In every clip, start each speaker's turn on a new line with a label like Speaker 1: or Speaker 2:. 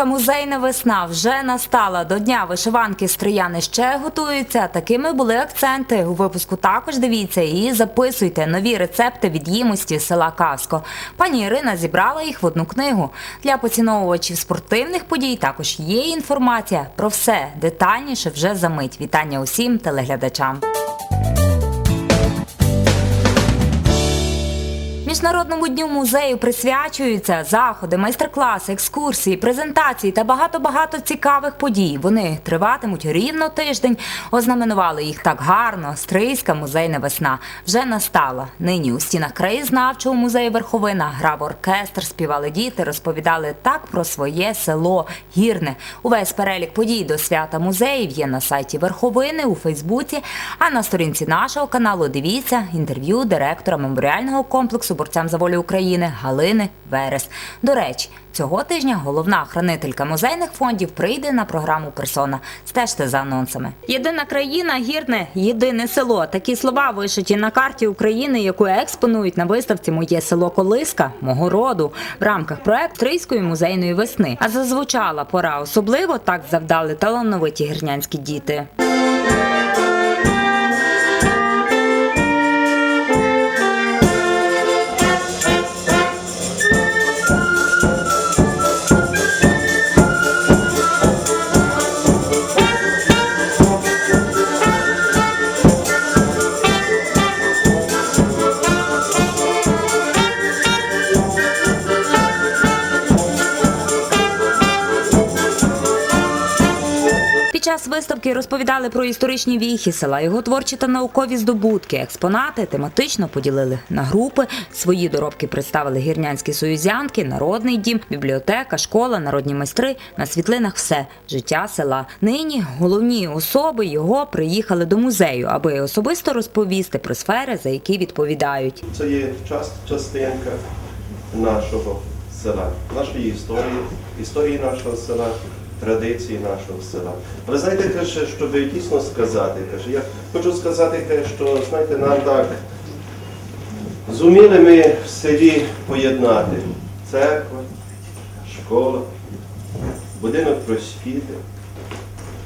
Speaker 1: Стрийська музейна весна вже настала. До дня вишиванки стрияни ще готуються. Такими були акценти. У випуску також дивіться і записуйте нові рецепти від їмості села Кавсько. Пані Ірина зібрала їх в одну книгу. Для поціновувачів спортивних подій також є інформація про все детальніше вже за мить. Вітання усім телеглядачам. Міжнародному дню музею присвячуються заходи, майстер-класи, екскурсії, презентації та багато-багато цікавих подій. Вони триватимуть рівно тиждень. Ознаменували їх так гарно. Стрийська музейна весна вже настала. Нині у стінах краєзнавчого музею Верховина грав оркестр, співали діти, розповідали так про своє село Гірне. Увесь перелік подій до свята музеїв є на сайті Верховини у Фейсбуці. А на сторінці нашого каналу дивіться інтерв'ю директора меморіального комплексу борцям за волю України Галини Верес. До речі, цього тижня головна хранителька музейних фондів прийде на програму Персона. Стежте за анонсами. Єдина країна гірне, єдине село. Такі слова вишиті на карті України, яку експонують на виставці Моє село Колиска мого роду в рамках проекту Трийської музейної весни. А зазвучала пора особливо так завдали талановиті гірнянські діти. Час виставки розповідали про історичні віхи села, його творчі та наукові здобутки. Експонати тематично поділили на групи. Свої доробки представили гірнянські союзянки, народний дім, бібліотека, школа, народні майстри. На світлинах все життя села. Нині головні особи його приїхали до музею, аби особисто розповісти про сфери, за які відповідають.
Speaker 2: Це є част, частинка нашого села, нашої історії, історії нашого села, традиції нашого села. Але знаєте, каже, щоб дійсно сказати, каже, я хочу сказати, каже, що знаєте, нам так зуміли ми в селі поєднати церква, школа, будинок просвіти.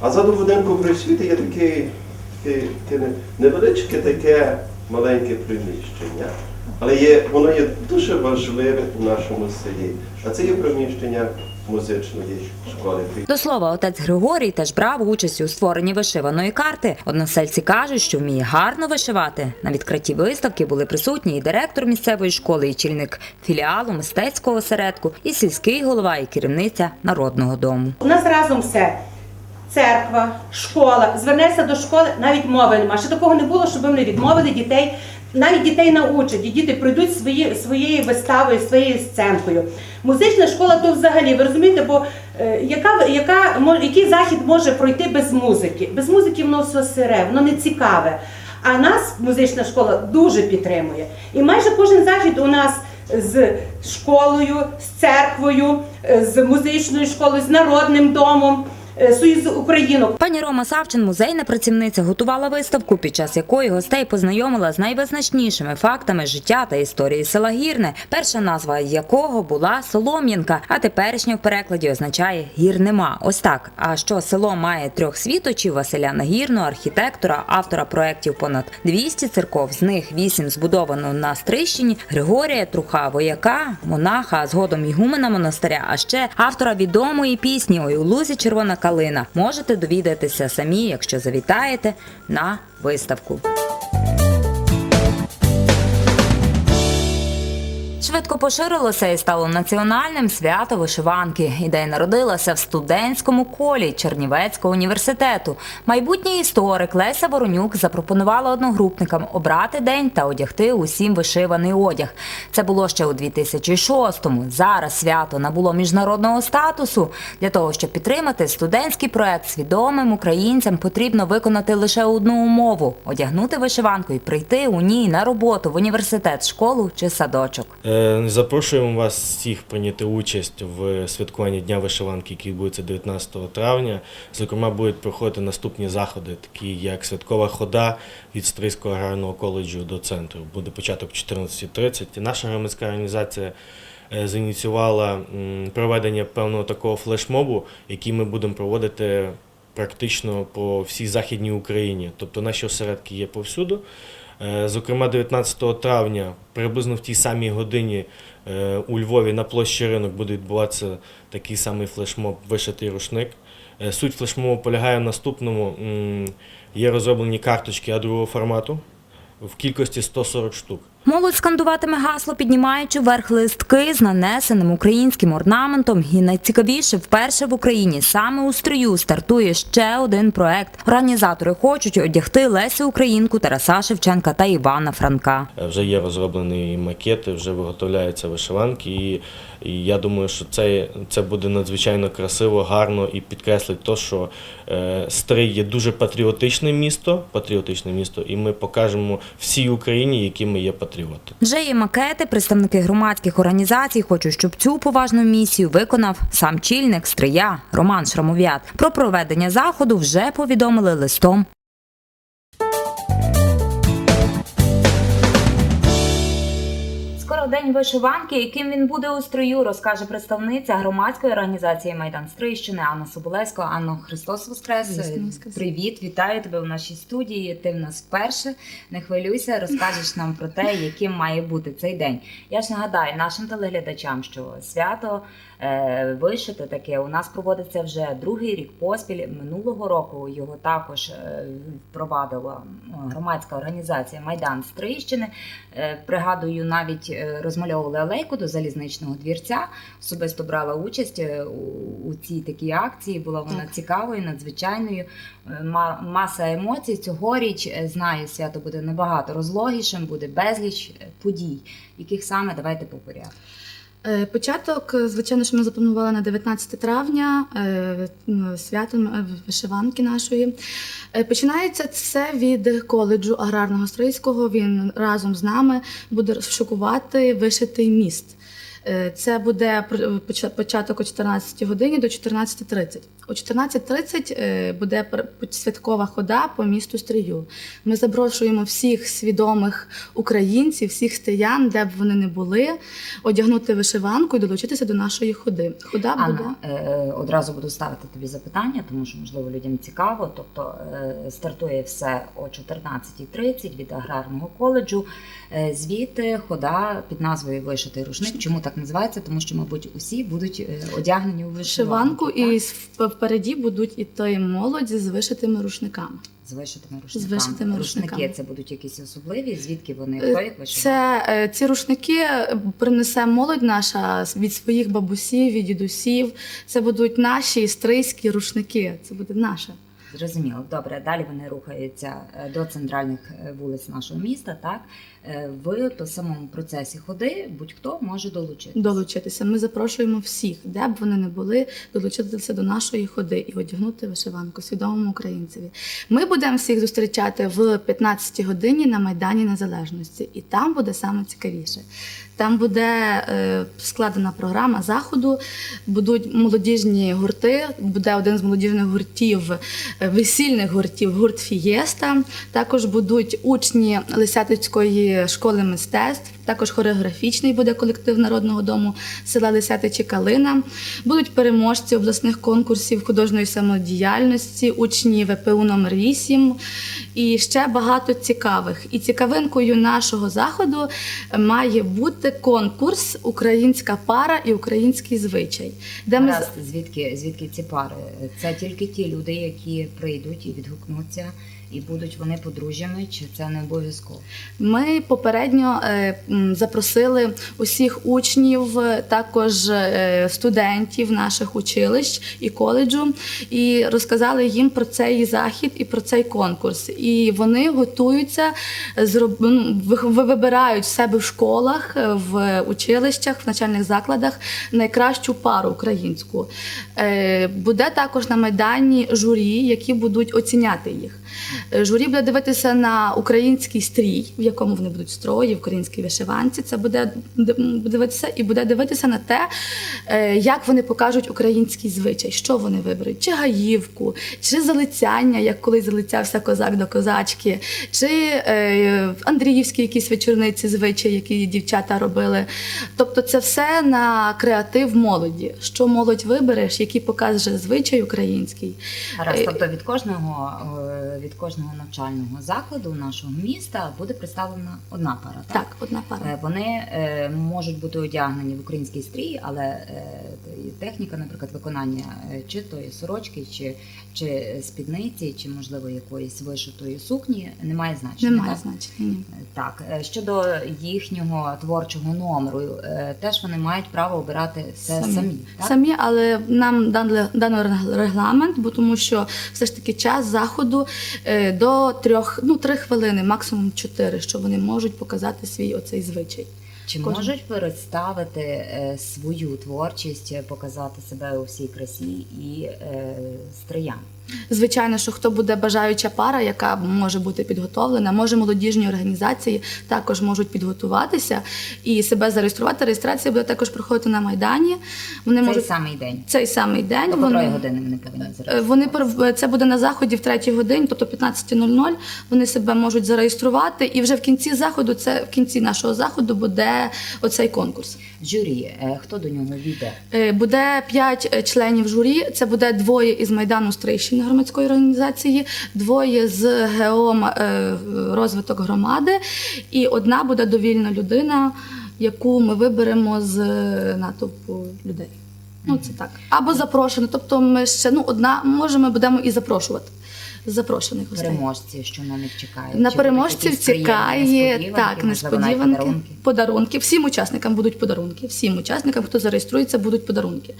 Speaker 2: А ззаду будинку просвіти є таке, таке, таке невеличке таке маленьке приміщення. Але є, воно є дуже важливе у нашому селі. А це є приміщення музичної школи.
Speaker 1: До слова, отець Григорій теж брав участь у створенні вишиваної карти. Односельці кажуть, що вміє гарно вишивати. На відкритті виставки були присутні і директор місцевої школи, і чільник філіалу мистецького осередку, і сільський голова, і керівниця народного дому.
Speaker 3: У нас разом все. Церква, школа. Звернешся до школи, навіть мови нема. Ще такого не було, щоб вони відмовили дітей. Навіть дітей научать, і діти пройдуть свої, своєю виставою, своєю сценкою. Музична школа то взагалі, ви розумієте, бо е, яка, яка, який захід може пройти без музики? Без музики воно все сире, воно не цікаве. А нас музична школа дуже підтримує. І майже кожен захід у нас з школою, з церквою, е, з музичною школою, з народним домом, е, Союз Українок.
Speaker 1: Пані Рома Савчин, музейна працівниця, готувала виставку, під час якої гостей познайомила з найвизначнішими фактами життя та історії села Гірне, перша назва якого була Солом'янка, а теперішнє в перекладі означає гір нема. Ось так. А що село має трьох світочів Василя Нагірного, архітектора, автора проєктів понад 200 церков, з них вісім збудовано на Стрищині, Григорія Труха, вояка, монаха, а згодом ігумена монастиря, а ще автора відомої пісні Ой у лузі червона калина. Можете довідатися самі, якщо завітаєте на виставку. Швидко поширилося і стало національним свято вишиванки. Ідея народилася в студентському колі Чернівецького університету. Майбутній історик Леся Воронюк запропонувала одногрупникам обрати день та одягти усім вишиваний одяг. Це було ще у 2006-му. Зараз свято набуло міжнародного статусу. Для того, щоб підтримати студентський проект свідомим українцям, потрібно виконати лише одну умову одягнути вишиванку і прийти у ній на роботу в університет, школу чи садочок.
Speaker 4: Е, Запрошуємо вас всіх прийняти участь в святкуванні Дня вишиванки, який відбудеться 19 травня. Зокрема, будуть проходити наступні заходи, такі як святкова хода від Стрийського аграрного коледжу до центру. Буде початок 14.30. Наша громадська організація е, зініціювала проведення певного такого флешмобу, який ми будемо проводити практично по всій Західній Україні. Тобто наші осередки є повсюду. Е, Зокрема, 19 травня, приблизно в тій самій годині е, у Львові на площі ринок буде відбуватися такий самий флешмоб Вишитий рушник. Е, Суть флешмобу полягає в наступному. Є розроблені карточки А2 формату в кількості 140 штук.
Speaker 1: Молодь скандуватиме гасло, піднімаючи вверх листки з нанесеним українським орнаментом. І найцікавіше, вперше в Україні саме у строю стартує ще один проект. Організатори хочуть одягти Лесю Українку, Тараса Шевченка та Івана Франка.
Speaker 4: Вже є розроблені макети, вже виготовляються вишиванки, і, я думаю, що це, це буде надзвичайно красиво, гарно і підкреслить те, що е, Стрий є дуже патріотичне місто, патріотичне місто, і ми покажемо всій Україні, які ми є патріоти.
Speaker 1: Вже є макети. Представники громадських організацій хочуть, щоб цю поважну місію виконав сам чільник Стрия Роман Шрамов'ят. Про проведення заходу вже повідомили листом. День вишиванки, яким він буде у строю, розкаже представниця громадської організації Майдан Стрийщини Анна Соболевська. Анно Христос Воскрес.
Speaker 5: Воскрес.
Speaker 1: Привіт, вітаю тебе в нашій студії. Ти в нас вперше. Не хвилюйся, розкажеш нам про те, яким має бути цей день. Я ж нагадаю нашим телеглядачам, що свято е, вишите таке у нас проводиться вже другий рік поспіль. Минулого року його також е, впровадила громадська організація Майдан Стрийщини. Е, пригадую, навіть розмальовували алейку до залізничного двірця. Особисто брала участь у, цій такій акції. Була вона
Speaker 5: Так.
Speaker 1: цікавою, надзвичайною. Ма- Маса емоцій. Цьогоріч знаю, свято буде набагато розлогішим, буде безліч подій. Яких саме давайте по порядку.
Speaker 5: Е, Початок, е, звичайно, що ми запланували на 19 травня свято е, вишиванки нашої. Починається це від коледжу аграрного стрийського. Він разом з нами буде шокувати вишитий міст. Е, Це буде початок о 14 годині до 14.30. О 14.30 е, буде святкова хода по місту Стрию. Ми запрошуємо всіх свідомих українців, всіх стріян, де б вони не були, одягнути вишиванку і долучитися до нашої ходи. Хода буде.
Speaker 1: Анна, е, одразу буду ставити тобі запитання, тому що можливо людям цікаво. Тобто е, стартує все о 14.30 від аграрного коледжу. Е, Звідти хода під назвою Вишитий рушник. Чому так називається? Тому що, мабуть, усі будуть е, одягнені у вишиванку.
Speaker 5: І впереді будуть іти молодь з вишитими рушниками.
Speaker 1: з вишитими рушниками.
Speaker 5: вишитими
Speaker 1: Рушники
Speaker 5: рушниками.
Speaker 1: це будуть якісь особливі. Звідки вони
Speaker 5: Е,
Speaker 1: хто їх вишивав?
Speaker 5: Це е, ці рушники принесе молодь наша від своїх бабусів, від дідусів. Це будуть наші стрийські рушники. Це буде наше.
Speaker 1: Зрозуміло, добре. Далі вони рухаються е, до центральних е, вулиць нашого міста. Так Е, в самому процесі ходи будь-хто може долучитися.
Speaker 5: долучитися. Ми запрошуємо всіх, де б вони не були, долучитися до нашої ходи і одягнути вишиванку свідомому українцеві. Ми будемо всіх зустрічати в 15-й годині на Майдані Незалежності, і там буде саме цікавіше. Там буде складена програма заходу, будуть молодіжні гурти. Буде один з молодіжних гуртів, весільних гуртів, гурт Фієста. Також будуть учні Лисятицької школи мистецтв. Також хореографічний буде колектив народного дому села Лисятичі Калина. Будуть переможці обласних конкурсів художньої самодіяльності, учні ВПУ номер 8 і ще багато цікавих. І цікавинкою нашого заходу має бути конкурс Українська пара і український звичай, де ми з-
Speaker 1: Гаразд, звідки звідки ці пари? Це тільки ті люди, які прийдуть і відгукнуться, і будуть вони подружжями, чи це не обов'язково?
Speaker 5: Ми попередньо е, запросили усіх учнів, е, також е, студентів наших училищ і коледжу, і розказали їм про цей захід і про цей конкурс. І вони готуються ну, ви- ви- вибирають себе в школах, в училищах, в навчальних закладах найкращу пару українську. Буде також на майдані журі, які будуть оціняти їх. Е, Журі буде дивитися на український стрій, в якому вони будуть строї, в українській вишиванці. Це буде дивитися і буде дивитися на те, е, як вони покажуть український звичай, що вони виберуть, чи гаївку, чи залицяння, як колись залицявся козак до козачки, чи е, Андріївські якісь вечорниці звичаї, які дівчата робили. Тобто, це все на креатив молоді. Що молодь вибереш, який покаже звичай український. Е,
Speaker 1: тобто від кожного від кожного навчального закладу нашого міста буде представлена одна пара. Так,
Speaker 5: Так, одна пара.
Speaker 1: Е, Вони е, можуть бути одягнені в український стрій, але е, техніка, наприклад, виконання чи тої сорочки, чи, чи спідниці, чи можливо якоїсь вишитої сукні не має значення.
Speaker 5: Немає
Speaker 1: так?
Speaker 5: значення. Ні.
Speaker 1: Так, щодо їхнього творчого номеру, теж вони мають право обирати це самі. так?
Speaker 5: Самі, але нам дали дано регламент, бо тому що все ж таки час заходу до трьох, ну три хвилини, максимум чотири, що вони можуть показати свій оцей звичай.
Speaker 1: Чи
Speaker 5: Кожен.
Speaker 1: можуть представити е, свою творчість, е, показати себе у всій красі і е, стриян?
Speaker 5: Звичайно, що хто буде бажаюча пара, яка може бути підготовлена, може молодіжні організації також можуть підготуватися і себе зареєструвати. Реєстрація буде також проходити на майдані. Вони
Speaker 1: Цей
Speaker 5: можуть
Speaker 1: самий день.
Speaker 5: цей самий день.
Speaker 1: До котрої години вони повинні
Speaker 5: Е. Вони це буде на заході в третій годині, тобто 15.00. Вони себе можуть зареєструвати, і вже в кінці заходу, це в кінці нашого заходу буде оцей конкурс.
Speaker 1: Журі, е, хто до нього війде?
Speaker 5: Е, Буде п'ять членів журі. Це буде двоє із майдану Стрийщини громадської організації, двоє з ГЕО е, розвиток громади, і одна буде довільна людина, яку ми виберемо з е, натовпу людей. Ну, це так. Або запрошено. Тобто ми ще ну, одна, може, ми будемо і запрошувати запрошених гостей.
Speaker 1: Переможці, що на них чекають?
Speaker 5: На
Speaker 1: Чи
Speaker 5: переможців
Speaker 1: будуть якісь приємні
Speaker 5: чекає так,
Speaker 1: можливо, навіть
Speaker 5: несподіванки,
Speaker 1: подарунки?
Speaker 5: подарунки. Всім учасникам будуть подарунки. Всім учасникам, хто зареєструється, будуть подарунки.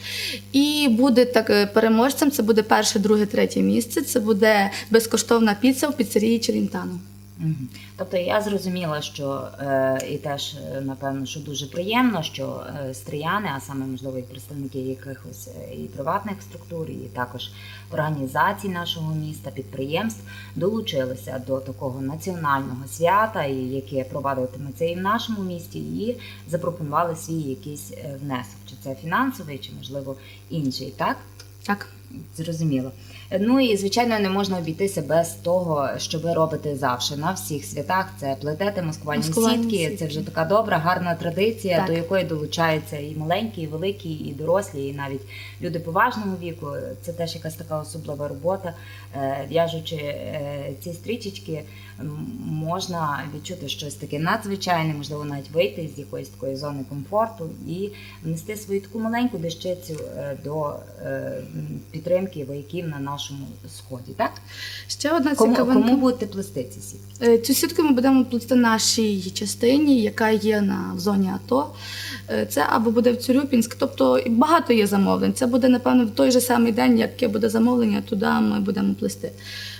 Speaker 5: І буде так е, переможцем. Це буде перше, друге, третє місце. Це буде безкоштовна піца в піцерії Челінтано.
Speaker 1: Тобто я зрозуміла, що е, і теж е, напевно, що дуже приємно, що е, стріяни, а саме можливо і представники якихось і приватних структур, і також організацій нашого міста, підприємств долучилися до такого національного свята, яке провадитиметься і в нашому місті, і запропонували свій якийсь внесок, чи це фінансовий, чи можливо інший, так?
Speaker 5: Так.
Speaker 1: Зрозуміло. Ну і звичайно не можна обійтися без того, що ви робите завжди на всіх святах. Це плетете маскувальні
Speaker 5: Маскувальні
Speaker 1: сітки.
Speaker 5: сітки.
Speaker 1: Це вже така добра, гарна традиція,
Speaker 5: Так.
Speaker 1: до якої долучаються і маленькі, і великі, і дорослі, і навіть люди поважного віку. Це теж якась така особлива робота. Е, В'яжучи е, ці стрічечки, можна відчути щось таке надзвичайне, можливо, навіть вийти з якоїсь такої зони комфорту і внести свою таку маленьку дещицю е, до е, підтримки вояків на нашому сході. Так
Speaker 5: Ще одна
Speaker 1: кому,
Speaker 5: цікавинка.
Speaker 1: кому будете плести ці сітки?
Speaker 5: Е, Цю сітку ми будемо плести нашій частині, яка є на в зоні АТО. Це або буде в Цюрюпінськ, тобто багато є замовлень. Це буде, напевно, в той же самий день, яке буде замовлення, туди ми будемо плести.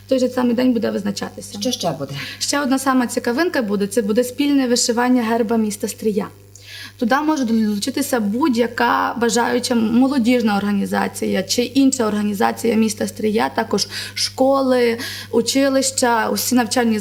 Speaker 5: В той же самий день буде визначатися.
Speaker 1: Що ще буде?
Speaker 5: Ще одна сама цікавинка буде: це буде спільне вишивання герба міста Стрия. Туди може долучитися будь-яка бажаюча молодіжна організація чи інша організація міста Стрия, також школи, училища, усі навчальні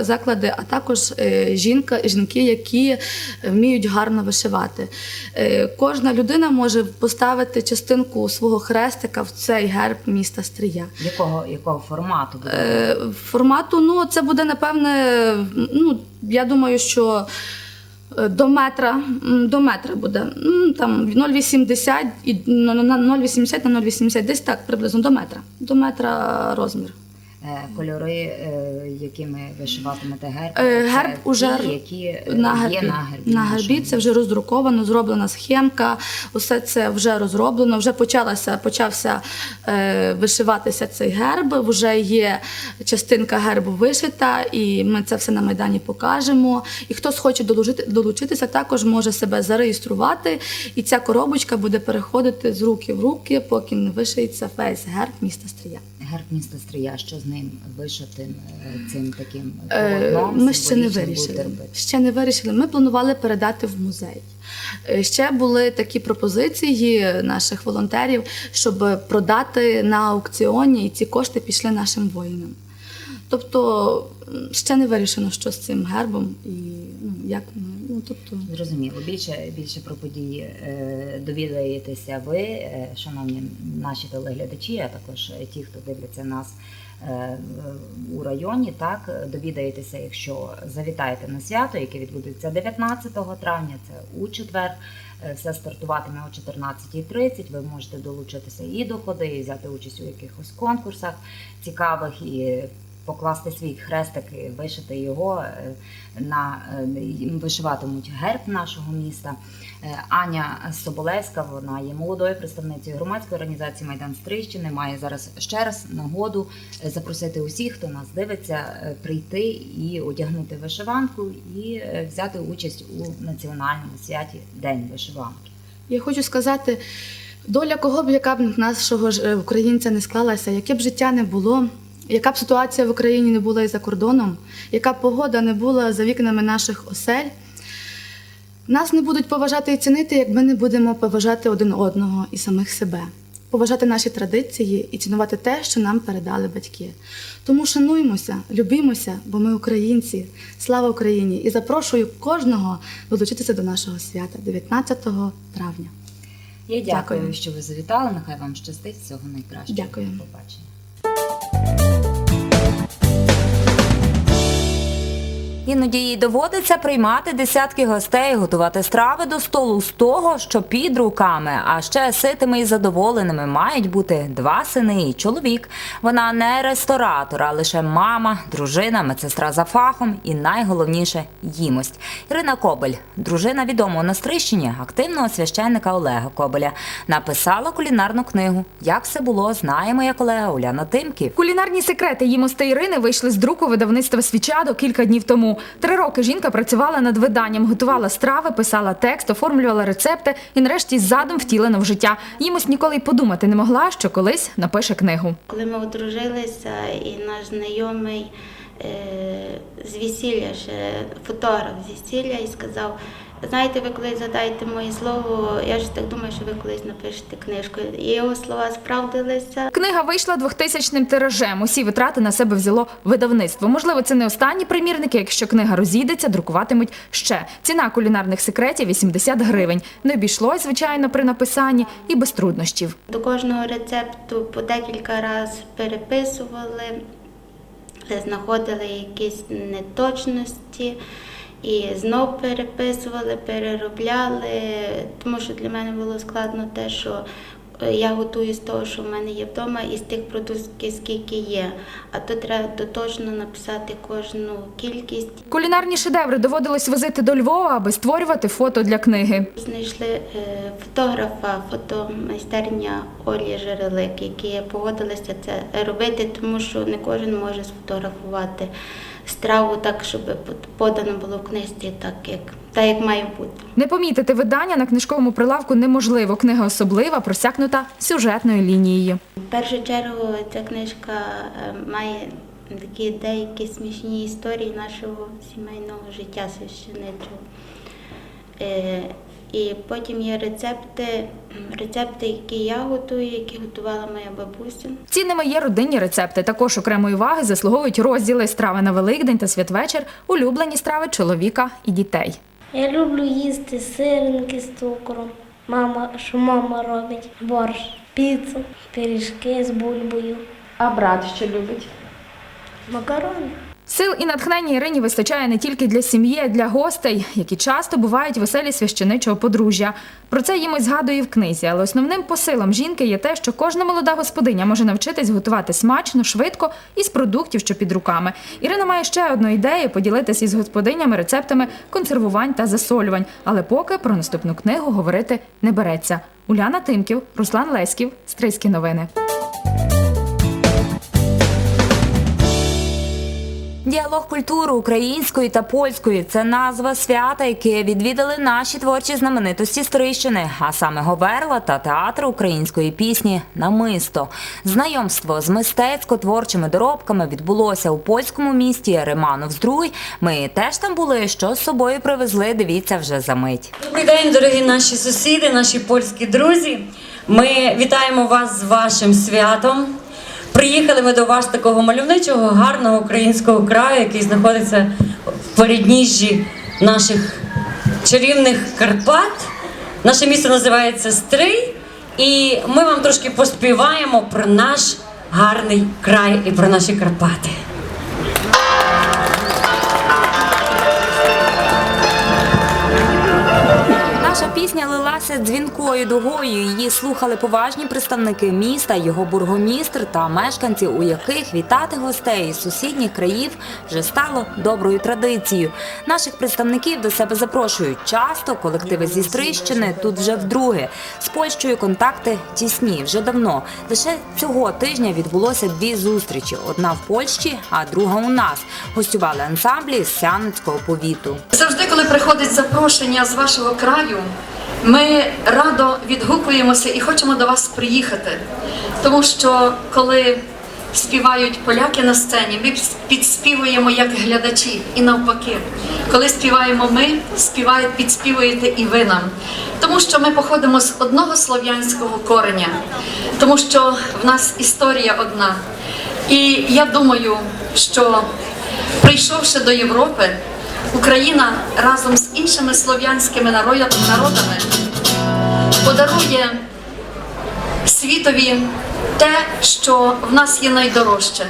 Speaker 5: заклади, а також е, жінка, жінки, які вміють гарно вишивати. Е, Кожна людина може поставити частинку свого хрестика в цей герб міста Стрия.
Speaker 1: Якого якого формату?
Speaker 5: Е, Формату, ну це буде напевне. Ну я думаю, що до метра, до метра буде. Там 0,80 і ну, на 0,80 на 0,80, десь так приблизно до метра. До метра розмір.
Speaker 1: Е, Кольори, е, якими вишиватимете герб?
Speaker 5: Е,
Speaker 1: це
Speaker 5: герб
Speaker 1: ті,
Speaker 5: уже
Speaker 1: які е,
Speaker 5: на
Speaker 1: є на гербі.
Speaker 5: На гербі це вже роздруковано, зроблена схемка, усе це вже розроблено, вже почалося, почався е, вишиватися цей герб, вже є частинка гербу вишита, і ми це все на Майдані покажемо. І хто схоче долучити, долучитися, також може себе зареєструвати, і ця коробочка буде переходити з руки в руки, поки не вишиється весь герб міста Стрия.
Speaker 1: Герб міста Стрия, що з ним вишитим е, цим таким
Speaker 5: Е,
Speaker 1: полотном
Speaker 5: Ми ще не вирішили. Ще не вирішили. Ми планували передати в музей. Е, Ще були такі пропозиції наших волонтерів, щоб продати на аукціоні, і ці кошти пішли нашим воїнам. Тобто ще не вирішено, що з цим гербом і ну, як. Ну, тобто,
Speaker 1: Зрозуміло, більше, більше про події е, довідаєтеся ви, е, шановні наші телеглядачі, а також ті, хто дивляться нас е, у районі. Так, довідаєтеся, якщо завітаєте на свято, яке відбудеться 19 травня, це у четвер. Все стартуватиме о 14.30. Ви можете долучитися і до ходи, і взяти участь у якихось конкурсах цікавих і покласти свій хрестик і вишити його е, на е, вишиватимуть герб нашого міста. Е, Аня Соболевська, вона є молодою представницею громадської організації Майдан Стрийщини. Має зараз ще раз нагоду запросити усіх, хто нас дивиться, прийти і одягнути вишиванку і взяти участь у національному святі День вишиванки.
Speaker 5: я хочу сказати, доля кого б яка б нашого ж українця не склалася, яке б життя не було, яка б ситуація в Україні не була і за кордоном, яка б погода не була за вікнами наших осель. Нас не будуть поважати і цінити, як ми не будемо поважати один одного і самих себе, поважати наші традиції і цінувати те, що нам передали батьки. Тому шануймося, любімося, бо ми українці. Слава Україні! І запрошую кожного долучитися до нашого свята 19 травня.
Speaker 1: Я дякую,
Speaker 5: Дякую.
Speaker 1: що ви завітали. Нехай вам щастить всього найкращого.
Speaker 5: Дякую.
Speaker 1: До побачення. Іноді їй доводиться приймати десятки гостей, готувати страви до столу з того, що під руками, а ще ситими і задоволеними мають бути два сини і чоловік. Вона не ресторатор, а лише мама, дружина, медсестра за фахом і найголовніше їмость. Ірина Кобель, дружина відомого на Стрищині, активного священника Олега Кобеля, написала кулінарну книгу. Як все було, знає моя колега Уляна Тимків.
Speaker 6: Кулінарні секрети їмости Ірини вийшли з друку видавництва Свічадо кілька днів тому. Три роки жінка працювала над виданням, готувала страви, писала текст, оформлювала рецепти і нарешті задум втілена в життя. Їмось ніколи й подумати не могла, що колись напише книгу.
Speaker 7: Коли ми одружилися, і наш знайомий е, з весілля, ще фотограф з весілля, і сказав: знаєте, ви колись згадаєте моє слово, я ж так думаю, що ви колись напишете книжку. І його слова справдилися.
Speaker 6: Книга вийшла двохтисячним тиражем. Усі витрати на себе взяло видавництво. Можливо, це не останні примірники. Якщо книга розійдеться, друкуватимуть ще. Ціна кулінарних секретів 80 гривень. Не обійшлось, звичайно, при написанні і без труднощів.
Speaker 7: До кожного рецепту по декілька разів переписували, знаходили якісь неточності. І знов переписували, переробляли, тому що для мене було складно те, що е, я готую з того, що в мене є вдома, і з тих продуктів, скільки є. А тут треба доточно написати кожну кількість.
Speaker 6: Кулінарні шедеври доводилось возити до Львова, аби створювати фото для книги.
Speaker 7: Знайшли е, фотографа, фотомайстерня Олі Жерелик, які погодилися це робити, тому що не кожен може сфотографувати страву так, щоб подано було в книжці, так як, так як має бути.
Speaker 6: Не помітити видання на книжковому прилавку неможливо. Книга особлива, просякнута сюжетною лінією.
Speaker 7: В першу чергу ця книжка е, має такі деякі смішні історії нашого сімейного життя священичого. І потім є рецепти, рецепти, які я готую, які готувала моя бабуся.
Speaker 6: Цінними є родинні рецепти. Також окремої уваги заслуговують розділи страви на Великдень та святвечір, улюблені страви чоловіка і дітей.
Speaker 8: Я люблю їсти сирники з цукром. Мама, що мама робить? Борщ, піцу, пиріжки з бульбою,
Speaker 9: А брат що любить?
Speaker 8: макарони.
Speaker 6: Сил і натхнення Ірині вистачає не тільки для сім'ї, а й для гостей, які часто бувають веселі священичого подружжя. Про це їм згадує в книзі, але основним посилом жінки є те, що кожна молода господиня може навчитись готувати смачно, швидко і з продуктів, що під руками. Ірина має ще одну ідею поділитися із господинями рецептами консервувань та засолювань. Але поки про наступну книгу говорити не береться. Уляна Тимків, Руслан Леськів, Стрийські новини.
Speaker 1: Діалог культури української та польської це назва свята, яке відвідали наші творчі знаменитості Стрищини, а саме Говерла та театр української пісні Намисто. Знайомство з мистецько-творчими доробками відбулося у польському місті Риманов-Здруй. Ми теж там були. Що з собою привезли? Дивіться вже за мить.
Speaker 10: Добрий день, дорогі наші сусіди, наші польські друзі. Ми вітаємо вас з вашим святом. Приїхали ми до вас такого мальовничого, гарного українського краю, який знаходиться в передніжжі наших чарівних Карпат. Наше місто називається Стрий, і ми вам трошки поспіваємо про наш гарний край і про наші Карпати.
Speaker 1: Наша пісня лилася дзвінкою дугою. Її слухали поважні представники міста, його бургомістр та мешканці, у яких вітати гостей із сусідніх країв вже стало доброю традицією. Наших представників до себе запрошують часто. Колективи зі Стрищини тут вже вдруге. З Польщею контакти тісні вже давно. Лише цього тижня відбулося дві зустрічі: одна в Польщі, а друга у нас. Гостювали ансамблі з Сяницького повіту.
Speaker 11: Завжди, коли приходить запрошення з вашого краю, ми радо відгукуємося і хочемо до вас приїхати. Тому що коли співають поляки на сцені, ми підспівуємо як глядачі і навпаки. Коли співаємо ми, співають, підспівуєте і ви нам. Тому що ми походимо з одного слов'янського кореня, тому що в нас історія одна. І я думаю, що прийшовши до Європи, Україна разом з іншими слов'янськими народами подарує світові те, що в нас є найдорожче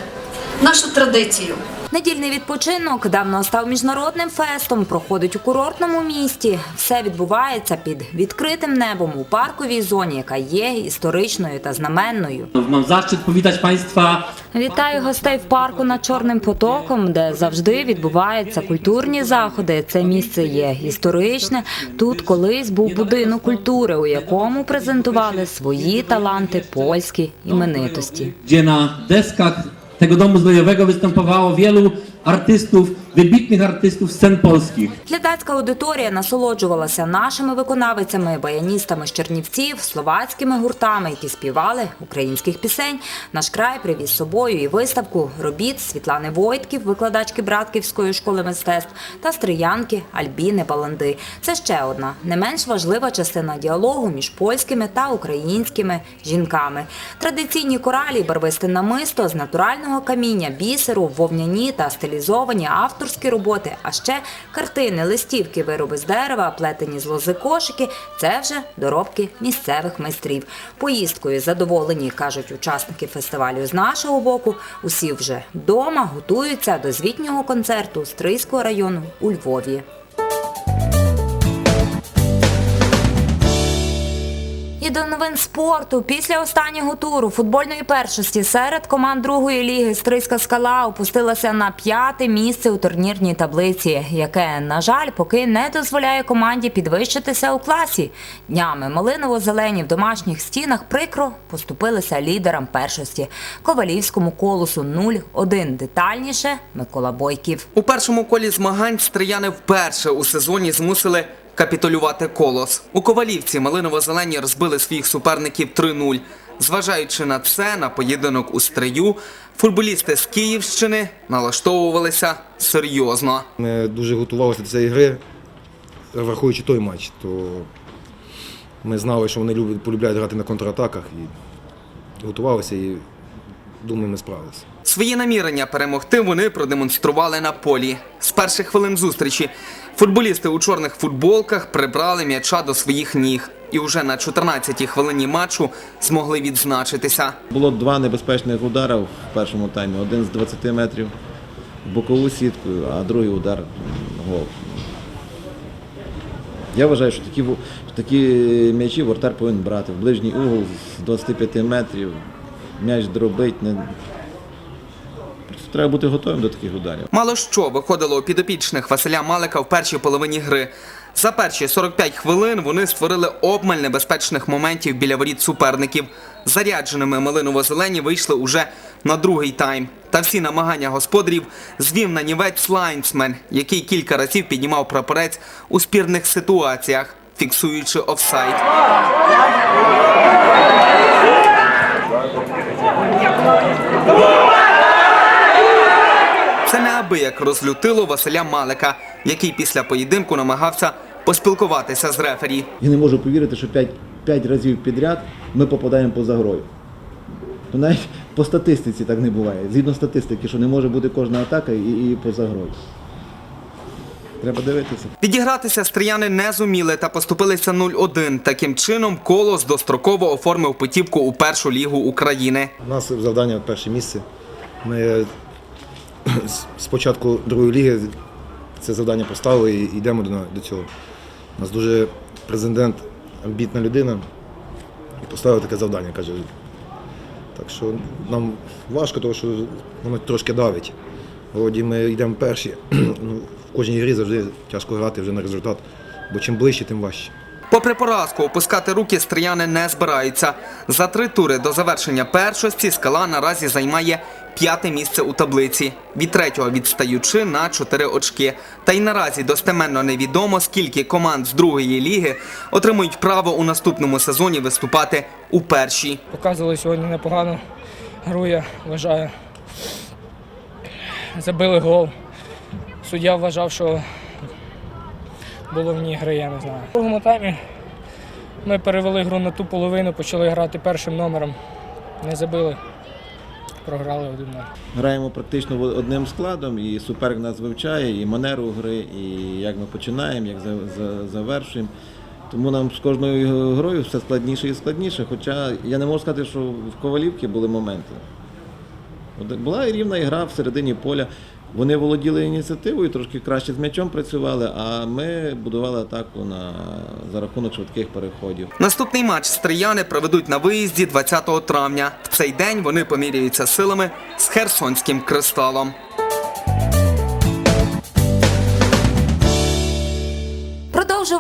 Speaker 11: нашу традицію.
Speaker 1: Недільний відпочинок давно став міжнародним фестом. Проходить у курортному місті. Все відбувається під відкритим небом у парковій зоні, яка є історичною та знаменною.
Speaker 12: Mam zaszczyt powitać Państwa
Speaker 1: Вітаю гостей в парку над Чорним потоком, де завжди відбуваються культурні заходи. Це місце є історичне. Тут колись був будинок культури, у якому презентували свої таланти польські іменитості.
Speaker 12: gdzie na deskach tego domu zdrojowego występowało wielu artystów, wybitnych artystów scen polskich.
Speaker 1: Глядацька аудиторія насолоджувалася нашими виконавицями, баяністами з Чернівців, словацькими гуртами, які співали українських пісень. Наш край привіз з собою і виставку робіт Світлани Войтків, викладачки Братківської школи мистецтв, та стриянки Альбіни Баланди. Це ще одна не менш важлива частина діалогу між польськими та українськими жінками. Традиційні коралі, барвисте намисто з натурального каміння, бісеру, вовняні та стилізовані авторські роботи, а ще картини, листівки, вироби з дерева, плетені з лози кошики це вже доробки місцевих майстрів. Поїздкою задоволені, кажуть учасники фестивалю з нашого боку. Усі вже вдома готуються до звітнього концерту Стрийського району у Львові. І до новин спорту. Після останнього туру футбольної першості серед команд другої ліги Стрийська скала опустилася на п'яте місце у турнірній таблиці, яке, на жаль, поки не дозволяє команді підвищитися у класі. Днями малиново-зелені в домашніх стінах прикро поступилися лідерам першості Ковалівському колосу 0-1. Детальніше Микола Бойків.
Speaker 13: У першому колі змагань стрияни вперше у сезоні змусили капітулювати колос. У Ковалівці малиново-зелені розбили своїх суперників 3-0. Зважаючи на це, на поєдинок у стрию, футболісти з Київщини налаштовувалися серйозно.
Speaker 14: Ми дуже готувалися до цієї гри, враховуючи той матч, то ми знали, що вони люблять, полюбляють грати на контратаках і готувалися і думаю, ми справилися.
Speaker 13: Свої намірення перемогти вони продемонстрували на полі. З перших хвилин зустрічі футболісти у чорних футболках прибрали м'яча до своїх ніг і вже на 14-й хвилині матчу змогли відзначитися.
Speaker 15: Було два небезпечних удари в першому таймі. Один з 20 метрів в бокову сітку, а другий удар гол. Я вважаю, що такі, такі м'ячі вратар повинен брати в ближній угол з 25 метрів. М'яч дробить. Не... Треба бути готовим до таких ударів.
Speaker 13: Мало що виходило у підопічних Василя Малика в першій половині гри. За перші 45 хвилин вони створили обмаль небезпечних моментів біля воріт суперників. Зарядженими малиново-зелені вийшли уже на другий тайм. Та всі намагання господарів звів на нівець лайнсмен, який кілька разів піднімав прапорець у спірних ситуаціях, фіксуючи офсайд. Це неабияк розлютило Василя Малика, який після поєдинку намагався поспілкуватися з рефері.
Speaker 15: Я не можу повірити, що 5, 5 разів підряд ми попадаємо поза грою. То навіть, по статистиці так не буває. Згідно статистики, що не може бути кожна атака і, і поза грою. Треба дивитися.
Speaker 13: Відігратися стріяни не зуміли та поступилися 0-1. Таким чином, колос достроково оформив путівку у першу лігу України.
Speaker 14: У нас завдання перше місце. Ми з- початку другої ліги це завдання поставили і йдемо до, до цього. У нас дуже президент амбітна людина і поставив таке завдання, каже. Так що нам важко, тому що воно трошки давить. Вроді ми йдемо перші. Ну, в кожній грі завжди тяжко грати вже на результат, бо чим ближче, тим важче.
Speaker 13: Попри поразку, опускати руки стріяни не збираються. За три тури до завершення першості скала наразі займає п'яте місце у таблиці, від третього відстаючи на чотири очки. Та й наразі достеменно невідомо, скільки команд з другої ліги отримують право у наступному сезоні виступати у першій.
Speaker 16: Показували сьогодні непогану гру, я вважаю. Забили гол. Суддя вважав, що було в ній гри, я не знаю. У другому таймі ми перевели гру на ту половину, почали грати першим номером. Не забили, програли 1-0.
Speaker 15: Граємо практично одним складом, і суперник нас вивчає, і манеру гри, і як ми починаємо, як за- за- завершуємо. Тому нам з кожною грою все складніше і складніше. Хоча я не можу сказати, що в Ковалівці були моменти. Була рівна ігра в середині поля. Вони володіли ініціативою, трошки краще з м'ячом працювали, а ми будували атаку на, за рахунок швидких переходів.
Speaker 13: Наступний матч стріяни проведуть на виїзді 20 травня. В цей день вони поміряються силами з Херсонським кристалом.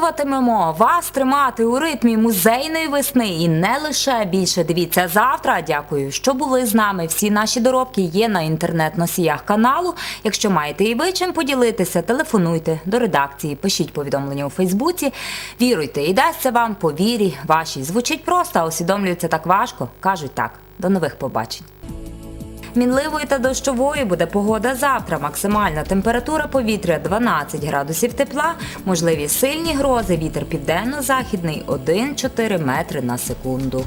Speaker 1: Продовжуватимемо вас тримати у ритмі музейної весни і не лише більше дивіться завтра. Дякую, що були з нами. Всі наші доробки є на інтернет-носіях каналу. Якщо маєте і ви чим поділитися, телефонуйте до редакції, пишіть повідомлення у Фейсбуці. Віруйте, і дасться вам по вірі вашій. Звучить просто, а усвідомлюється так важко. Кажуть так. До нових побачень. Мінливою та дощовою буде погода завтра. Максимальна температура повітря 12 градусів тепла, можливі сильні грози, вітер південно-західний 1-4 метри на секунду.